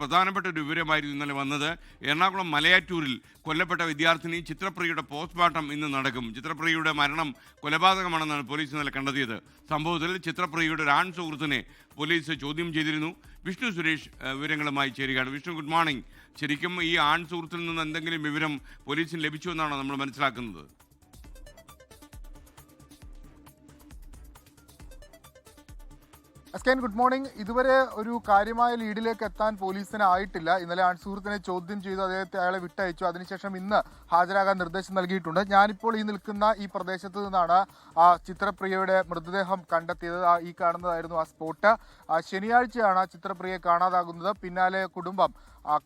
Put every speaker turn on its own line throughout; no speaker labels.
പ്രധാനപ്പെട്ട ഒരു വിവരമായിരുന്നു ഇന്നലെ വന്നത്. എറണാകുളം മലയാറ്റൂരിൽ കൊല്ലപ്പെട്ട വിദ്യാർത്ഥിനി ചിത്രപ്രിയയുടെ പോസ്റ്റ്മോർട്ടം ഇന്ന് നടക്കും. ചിത്രപ്രിയയുടെ മരണം കൊലപാതകമാണെന്നാണ് പോലീസ് ഇന്നലെ കണ്ടെത്തിയത്. സംഭവത്തിൽ ചിത്രപ്രിയയുടെ ഒരു ആൺ സുഹൃത്തിനെ പോലീസ് ചോദ്യം ചെയ്തിരുന്നു. വിഷ്ണു സുരേഷ് വിവരങ്ങളുമായി ചേരുകയാണ്. Vishnu good morning. ശരിക്കും ഈ ആൺ സുഹൃത്തിൽ നിന്ന് എന്തെങ്കിലും വിവരം പോലീസിന് ലഭിച്ചു എന്നാണ് നമ്മൾ മനസ്സിലാക്കുന്നത്?
എസ്കേൻ ഗുഡ് മോർണിംഗ്. ഇതുവരെ ഒരു കാര്യമായ ലീഡിലേക്ക് എത്താൻ പോലീസിന് ആയിട്ടില്ല. ഇന്നലെ ആൺസുഹൃത്തിനെ ചോദ്യം ചെയ്തു അദ്ദേഹത്തെ അയാളെ വിട്ടയച്ചു. അതിനുശേഷം ഇന്ന് ഹാജരാകാൻ നിർദ്ദേശം നൽകിയിട്ടുണ്ട്. ഞാനിപ്പോൾ ഈ നിൽക്കുന്ന ഈ പ്രദേശത്ത് നിന്നാണ് ആ ചിത്രപ്രിയയുടെ മൃതദേഹം കണ്ടെത്തിയത്. ഈ കാണുന്നതായിരുന്നു ആ സ്പോട്ട്. ശനിയാഴ്ചയാണ് ആ കാണാതാകുന്നത്. പിന്നാലെ കുടുംബം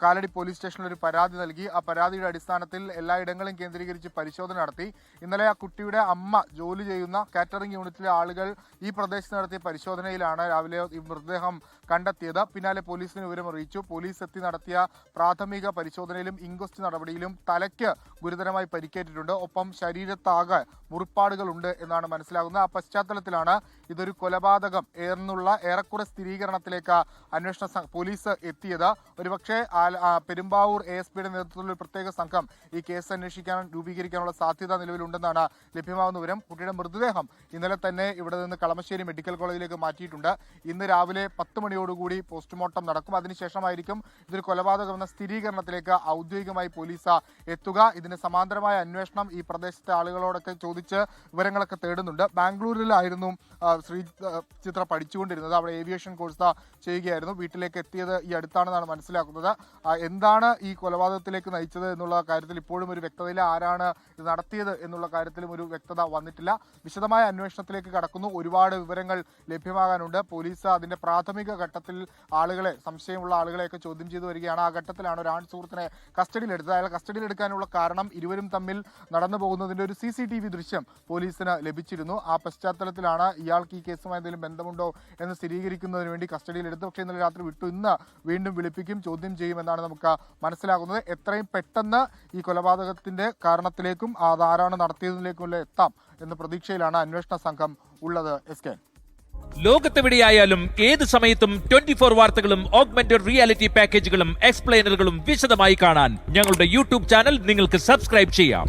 കാലടി പോലീസ് സ്റ്റേഷനിൽ ഒരു പരാതി നൽകി. ആ പരാതിയുടെ അടിസ്ഥാനത്തിൽ എല്ലായിടങ്ങളും കേന്ദ്രീകരിച്ച് പരിശോധന നടത്തി. ഇന്നലെ ആ കുട്ടിയുടെ അമ്മ ജോലി ചെയ്യുന്ന കാറ്ററിംഗ് യൂണിറ്റിലെ ആളുകൾ ഈ പ്രദേശത്ത് നടത്തിയ പരിശോധനയിലാണ് രാവിലെ ഈ മൃതദേഹം കണ്ടെത്തിയത്. പിന്നാലെ പോലീസിന് വിവരം അറിയിച്ചു. പോലീസ് എത്തി നടത്തിയ പ്രാഥമിക പരിശോധനയിലും ഇൻക്വസ്റ്റ് നടപടിയിലും തലയ്ക്ക് ഗുരുതരമായി പരിക്കേറ്റിട്ടുണ്ട്. ഒപ്പം ശരീരത്താകെ മുറിപ്പാടുകളുണ്ട് എന്നാണ് മനസ്സിലാകുന്നത്. ആ പശ്ചാത്തലത്തിലാണ് ഇതൊരു കൊലപാതകം എന്നുള്ള ഏറെക്കുറെ സ്ഥിരീകരണത്തിലേക്ക് അന്വേഷണ പോലീസ് എത്തിയത്. ഒരുപക്ഷെ പെരുമ്പാവൂർ എ എസ് പിയുടെ നേതൃത്വത്തിലുള്ള പ്രത്യേക സംഘം ഈ കേസ് അന്വേഷിക്കാൻ രൂപീകരിക്കാനുള്ള സാധ്യത നിലവിലുണ്ടെന്നാണ് ലഭ്യമാകുന്ന വിവരം. കുട്ടിയുടെ മൃതദേഹം ഇന്നലെ തന്നെ ഇവിടെ നിന്ന് കളമശ്ശേരി മെഡിക്കൽ കോളേജിലേക്ക് മാറ്റിയിട്ടുണ്ട്. ഇന്ന് രാവിലെ പത്ത് മണിയോടുകൂടി പോസ്റ്റ്മോർട്ടം നടക്കും. അതിനുശേഷമായിരിക്കും ഇതൊരു കൊലപാതകമെന്ന സ്ഥിരീകരണത്തിലേക്ക് ഔദ്യോഗികമായി പോലീസ് എത്തുക. ഇതിന് സമാന്തരമായ അന്വേഷണം ഈ പ്രദേശത്തെ ആളുകളോടൊക്കെ ചോദിച്ച് വിവരങ്ങളൊക്കെ തേടുന്നുണ്ട്. ബാംഗ്ലൂരിലായിരുന്നു ശ്രീ ചിത്ര പഠിച്ചുകൊണ്ടിരുന്നത്. അവിടെ ഏവിയേഷൻ കോഴ്സ് ചെയ്യുകയായിരുന്നു. വീട്ടിലേക്ക് എത്തിയത് ഈ അടുത്താണെന്നാണ് മനസ്സിലാക്കുന്നത്. എന്താണ് ഈ കൊലപാതകത്തിലേക്ക് നയിച്ചത് എന്നുള്ള കാര്യത്തിൽ ഇപ്പോഴും ഒരു വ്യക്തതയില്ല. ആരാണ് ഇത് നടത്തിയത് എന്നുള്ള കാര്യത്തിലും ഒരു വ്യക്തത വന്നിട്ടില്ല. വിശദമായ അന്വേഷണത്തിലേക്ക് കടക്കുന്നു. ഒരുപാട് വിവരങ്ങൾ ലഭ്യമാകാനുണ്ട്. പോലീസ് അതിന്റെ പ്രാഥമിക ഘട്ടത്തിൽ ആളുകളെ സംശയമുള്ള ആളുകളെയൊക്കെ ചോദ്യം ചെയ്തു വരികയാണ്. ആ ഘട്ടത്തിലാണ് ഒരു ആൺ സുഹൃത്തിനെ കസ്റ്റഡിയിലെടുത്തത്. അയാൾ കസ്റ്റഡിയിലെടുക്കാനുള്ള കാരണം ഇരുവരും തമ്മിൽ നടന്നു പോകുന്നതിന്റെ ഒരു സി സി ടി വി ദൃശ്യം പോലീസിന് ലഭിച്ചിരുന്നു. ആ പശ്ചാത്തലത്തിലാണ് ഇയാൾക്ക് ഈ കേസുമായി എന്തെങ്കിലും ബന്ധമുണ്ടോ എന്ന് സ്ഥിരീകരിക്കുന്നതിന് വേണ്ടി കസ്റ്റഡിയിലെടുത്തു പക്ഷേ ഇന്നലെ രാത്രി വിട്ടു. ഇന്ന് വീണ്ടും വിളിപ്പിക്കും ചോദ്യം ചെയ്യുമെന്നാണ് നമുക്ക് മനസ്സിലാകുന്നത്. എത്രയും പെട്ടെന്ന് ഈ കൊലപാതകത്തിന്റെ കാരണത്തിലേക്കും അതാരാണ് നടത്തിയതിലേക്കും എത്താം എന്ന പ്രതീക്ഷയിലാണ് അന്വേഷണ സംഘം ഉള്ളത്. S K.
ലോകത്തെവിടെയായാലും ഏത് സമയത്തും ട്വന്റി ഫോർ വാർത്തകളും ഓഗ്മെന്റഡ് റിയാലിറ്റി പാക്കേജുകളും എക്സ്പ്ലെയിനറുകളും വിശദമായി കാണാൻ ഞങ്ങളുടെ യൂട്യൂബ് ചാനൽ നിങ്ങൾക്ക് സബ്സ്ക്രൈബ് ചെയ്യാം.